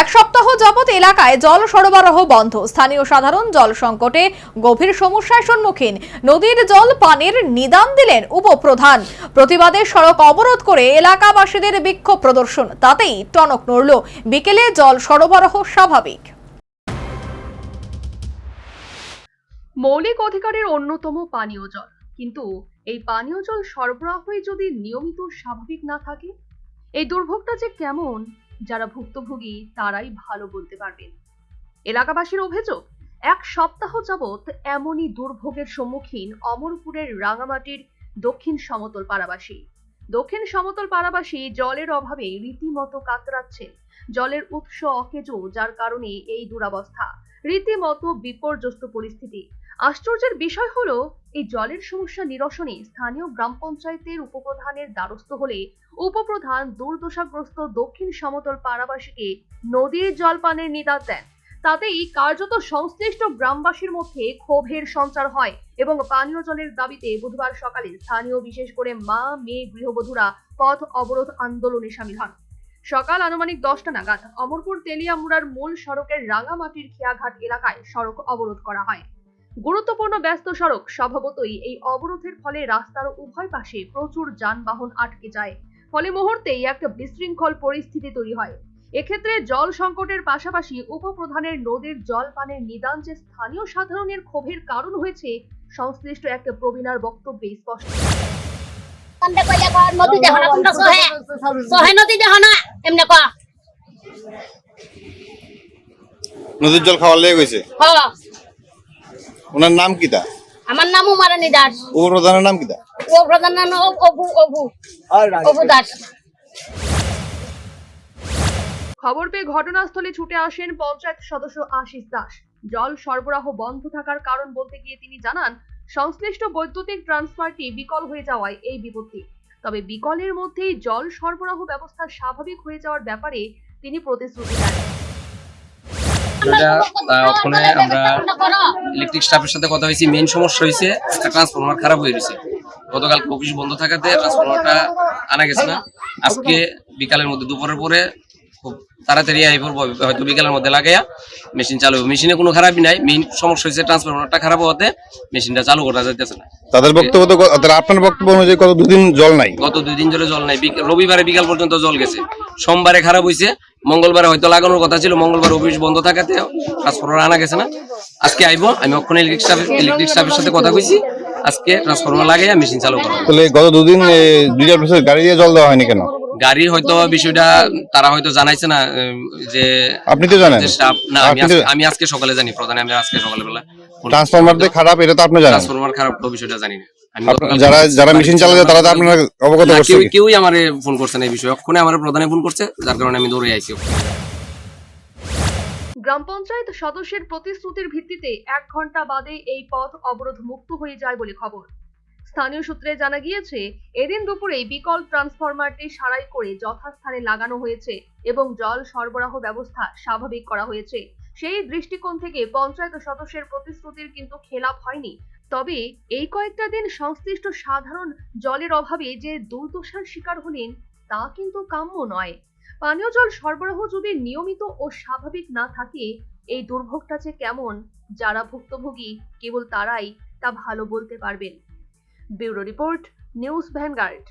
এক সপ্তাহ যাবৎ এলাকায় জল সরবরাহ বন্ধ। স্থানীয় সাধারণ জল সংকটে গভীর সমস্যার সম্মুখীন। নদীর জল পানির নিদান দিলেন উপপ্রধান। প্রতিবাদে সড়ক অবরোধ করে এলাকাবাসীদের বিক্ষোভ প্রদর্শন। তাতেই টনক নড়ল। বিকেলে জল সরবরাহ স্বাভাবিক। মৌলিক অধিকারের অন্যতম পানীয় জল। কিন্তু এই পানীয় জল সরবরাহই যদি নিয়মিত স্বাভাবিক না থাকে? এই দুর্ভোগটা যে কেমন? যারা ভুক্তভোগী, তারাই ভালো বলতে পারবেন। এলাকাবাসীর অভিযোগ, এক সপ্তাহ যাবৎ এমনই দুর্ভোগের সম্মুখীন অমরপুরের রাঙামাটির দক্ষিণ সমতল পাড়াবাসী। দক্ষিণ সমতল পাড়াবাসী জলের অভাবে রীতিমতো কাতরাচ্ছে জলের উৎস অকেজো, যার কারণে এই দুরাবস্থা। রীতিমতো বিপর্যস্ত পরিস্থিতি। আশ্চর্যের বিষয় হলো, এই জলের সমস্যা নিরসনে স্থানীয় গ্রাম পঞ্চায়েতের উপপ্রধানের দ্বারস্থ হলে উপপ্রধান দুর্দশাগ্রস্ত দক্ষিণ সমতল পাড়াবাসীকে নদীর জল পানের দেন। তাতেই কার্যত সংশ্লিষ্ট গ্রামবাসীর মধ্যে ক্ষোভের সঞ্চার হয় এবং পানীয় জলের দাবিতে বুধবার সকালে স্থানীয় বিশেষ করে মা, মেয়ে, গৃহবধূরা পথ অবরোধ আন্দোলনে সামিল হন। সকাল আনুমানিক দশটা নাগাদ অমরপুর তেলিয়ামুড়ার মূল সড়কের রাঙামাটির খেয়াঘাট এলাকায় সড়ক অবরোধ করা হয়। গুরুত্বপূর্ণ ব্যস্ত সড়ক স্বভাবতই এই অবরোধের ফলে রাস্তার উভয় পাশে প্রচুর যানবাহন আটকে যায়। ফলে মুহূর্তেই একটা বিশৃঙ্খল পরিস্থিতি তৈরি হয়। এক্ষেত্রে জল সংকটের পাশাপাশি উপপ্রধানের নদীর জল পানের নিদান যে স্থানীয় সাধারণের ক্ষোভের কারণ হয়েছে সংশ্লিষ্ট একটা প্রবীণার বক্তব্যে স্পষ্ট। নদীর জল খাওয়ার লেগে গেছে? ওনার নাম কি তা? আমার নাম উমারানী দাস। উপপ্রধানের নাম কি তা? ও প্রধান নাম অবু অবু অবু দাস। খবর পেয়ে ঘটনাস্থলে ছুটে আসেন পঞ্চায়েত সদস্য আশিস দাস। জল সরবরাহ বন্ধ থাকার কারণ বলতে গিয়ে তিনি জানান সংশ্লিষ্ট বৈদ্যুতিক ট্রান্সফারটি বিকল হয়ে যাওয়ায় এই বিপত্তি। তবে বিকলের মধ্যেই জল সরবরাহ ব্যবস্থা স্বাভাবিক হয়ে যাওয়ার ব্যাপারে তিনি প্রতিশ্রুতি দেন। আহ, ওখানে আমরা ইলেকট্রিক স্টাফের সাথে কথা হয়েছি। মেইন সমস্যা হয়েছে একটা ট্রান্সফরমার খারাপ হয়ে গেছে। গতকাল অফিস বন্ধ থাকাতে ট্রান্সফরমারটা আনা গেছে না। আজকে বিকালের মধ্যে দুপুরের পরে খুব তাড়াতাড়ি আই পড়ব হয়তো বিকালের মধ্যে লাগাইয়া মেশিন চালু মেশিনে কোনো খারাপই নাই। মেইন সমস্যা হয়েছে ট্রান্সফরমারটা খারাপ হওয়াতে মেশিনটা চালু করা যাইতেছে না। তাদের বক্তব্য তো আপনার বক্তব্য অনুযায়ী কত দুদিন জল নাই। গত দুই দিন ধরে জল নাই। রবিবারে বিকাল পর্যন্ত জল গেছে। সোমবারে খারাপ হয়েছে মঙ্গলবারে হয়তো লাগানোর কথা ছিল মঙ্গলবার অফিস বন্ধ থাকাতে ট্রান্সফরমার আনা গেছে না। আজকে আইবো আমি ওখানে ইলেকট্রিক স্টাফ ইলেকট্রিক স্টাফের সাথে কথা কইছি। আজকে ট্রান্সফরমার লাগাইয়া মেশিন চালু করব। তাহলে গত দুদিন ডিজেল অফিসের গাড়ি দিয়ে জল দেওয়া হয়নি কেন? গাড়ি হয়তো বিষয়টা তারা হয়তো জানাইছে না যে আপনি তো জানেন। না আমি আজকে- সকালে জানি প্রধান আমি আজকে সকালে বেলা ট্রান্সফরমার খারাপ এটা তো আপনি জানেন। ট্রান্সফরমার খারাপ তো বিষয়টা জানি না। যারা যারা মেশিন চালাচ্ছে তারা তো আপনার অবগত না, করছে কেউ কেউই আমারে ফোন করছে না এই বিষয়ে। ওখানে আমার প্রধানে ফোন করছে যার কারণে আমি দৌড়ে আইছি। গ্রাম পঞ্চায়েত সদস্যের প্রতিশ্রুতির ভিত্তিতে এক ঘণ্টা বাদে এই পথ অবরোধ মুক্ত হয়ে যায় বলে খবর। স্থানীয় সূত্রে জানা গিয়েছে এদিন দুপুরে বিকল ট্রান্সফরমারটি সারাই করে যথাস্থানে লাগানো হয়েছে এবং জল সরবরাহ ব্যবস্থা স্বাভাবিক করা হয়েছে। সেই দৃষ্টিকোণ থেকে পঞ্চায়েত সদস্যের প্রতিশ্রুতির কিন্তু খেলাপ হয়নি তবে এই কয়েকটা দিন সংশ্লিষ্ট সাধারণ জলের অভাবে যে দুর্দশার শিকার হলেন, তা কিন্তু কাম্য নয়। পানীয় জল সরবরাহ যদি নিয়মিত ও স্বাভাবিক না থাকে, এই দুর্ভোগটা যে কেমন, যারা ভুক্তভোগী, কেবল তারাই তা ভালো বলতে পারবেন। Bureau report, news Vanguard.